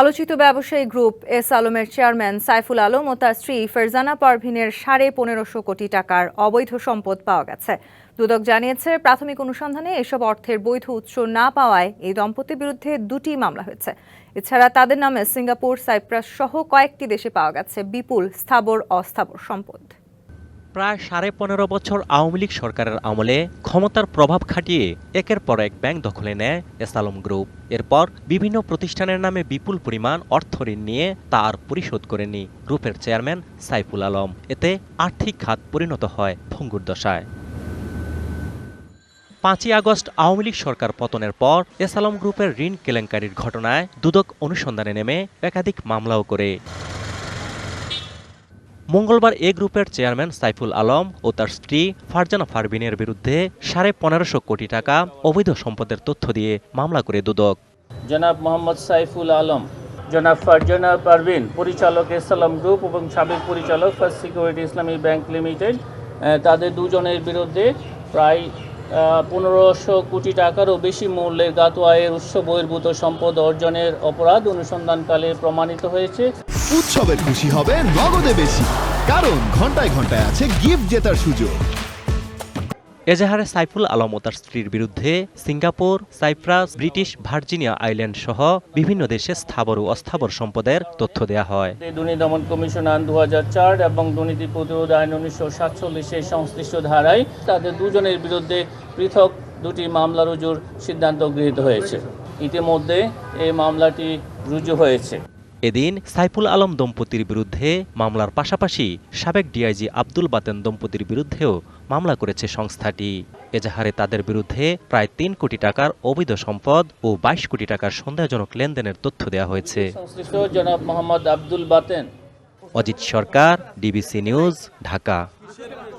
আলোচিত ব্যবসায়ী group S আলমের চেয়ারম্যান সাইফুল আলম ও তার স্ত্রী ফেরজানা পারভিনের সাড়ে পনেরোশো কোটি টাকার অবৈধ সম্পদ পাওয়া গেছে। দুদক জানিয়েছে, প্রাথমিক অনুসন্ধানে এসব অর্থের বৈধ উৎস না পাওয়ায় এই দম্পতির বিরুদ্ধে দুটি মামলা হয়েছে। এছাড়া তাদের নামে সিঙ্গাপুর, সাইপ্রাস সহ কয়েকটি দেশে পাওয়া গেছে বিপুল স্থাবর অস্থাবর সম্পদ। প্রায় সাড়ে পনেরো বছর আওয়ামী লীগ সরকারের আমলে ক্ষমতার প্রভাব খাটিয়ে একের পর এক ব্যাংক দখলে নেয় এসালম গ্রুপ। এরপর বিভিন্ন প্রতিষ্ঠানের নামে বিপুল পরিমাণ অর্থ ঋণ নিয়ে তার পরিশোধ করেনি গ্রুপের চেয়ারম্যান সাইফুল আলম। এতে আর্থিক খাত পরিণত হয় ভঙ্গুর দশায়। পাঁচই আগস্ট আওয়ামী লীগ সরকার পতনের পর এসালম গ্রুপের ঋণ কেলেঙ্কারির ঘটনায় দুদক অনুসন্ধানে নেমে একাধিক মামলাও করে। মঙ্গলবার এ গ্রুপের চেয়ারম্যান সাইফুল আলম ও তার স্ত্রী ফারজানা ফারবিনের বিরুদ্ধে সাড়ে পনেরোশো কোটি টাকা অবৈধ সম্পদের তথ্য দিয়ে মামলা করে দুদক। জনাব মোহাম্মদ সাইফুল আলম, জনাব ফারজানা পারভিন, পরিচালক ইসলাম গ্রুপ এবং সাবেক পরিচালক First Security Islami Bank Limited তাদের দুজনের বিরুদ্ধে প্রায় পনেরোশো কোটি টাকারও বেশি মূল্যের গাত উৎস বহির্ভূত সম্পদ অর্জনের অপরাধ অনুসন্ধানকালে প্রমাণিত হয়েছে। উৎসবের খুশি হবে নগদে বেশি কারণ ঘন্টায় ঘন্টায় আছে গিফট জেতার সুযোগ। এজাহারে সাইফুল আলম ও তার স্ত্রীর বিরুদ্ধে Singapore Cyprus British Virgin Island সহ বিভিন্ন দেশে স্থাবর ও অস্থাবর সম্পদের তথ্য দেয়া হয়। দুর্নীতি দমন কমিশন আইন দু এবং দুর্নীতি প্রতিরোধ আইন উনিশশো সাতচল্লিশের সংশ্লিষ্ট ধারায় তাদের দুজনের বিরুদ্ধে পৃথক দুটি মামলা রুজুর সিদ্ধান্ত গৃহীত হয়েছে। ইতিমধ্যে এই মামলাটি রুজু হয়েছে। এদিন সাইফুল আলম দম্পতির বিরুদ্ধে মামলার পাশাপাশি সাবেক ডিআইজি আব্দুল বাতেন দম্পতির বিরুদ্ধেও মামলা করেছে সংস্থাটি। এজাহারে তাদের বিরুদ্ধে প্রায় তিন কোটি টাকার অবৈধ সম্পদ ও বাইশ কোটি টাকার সন্দেহজনক লেনদেনের তথ্য দেওয়া হয়েছে। সংশ্লিষ্ট জনাব Mohammad Abdul Baten. Ajit Sarkar DBC News Dhaka.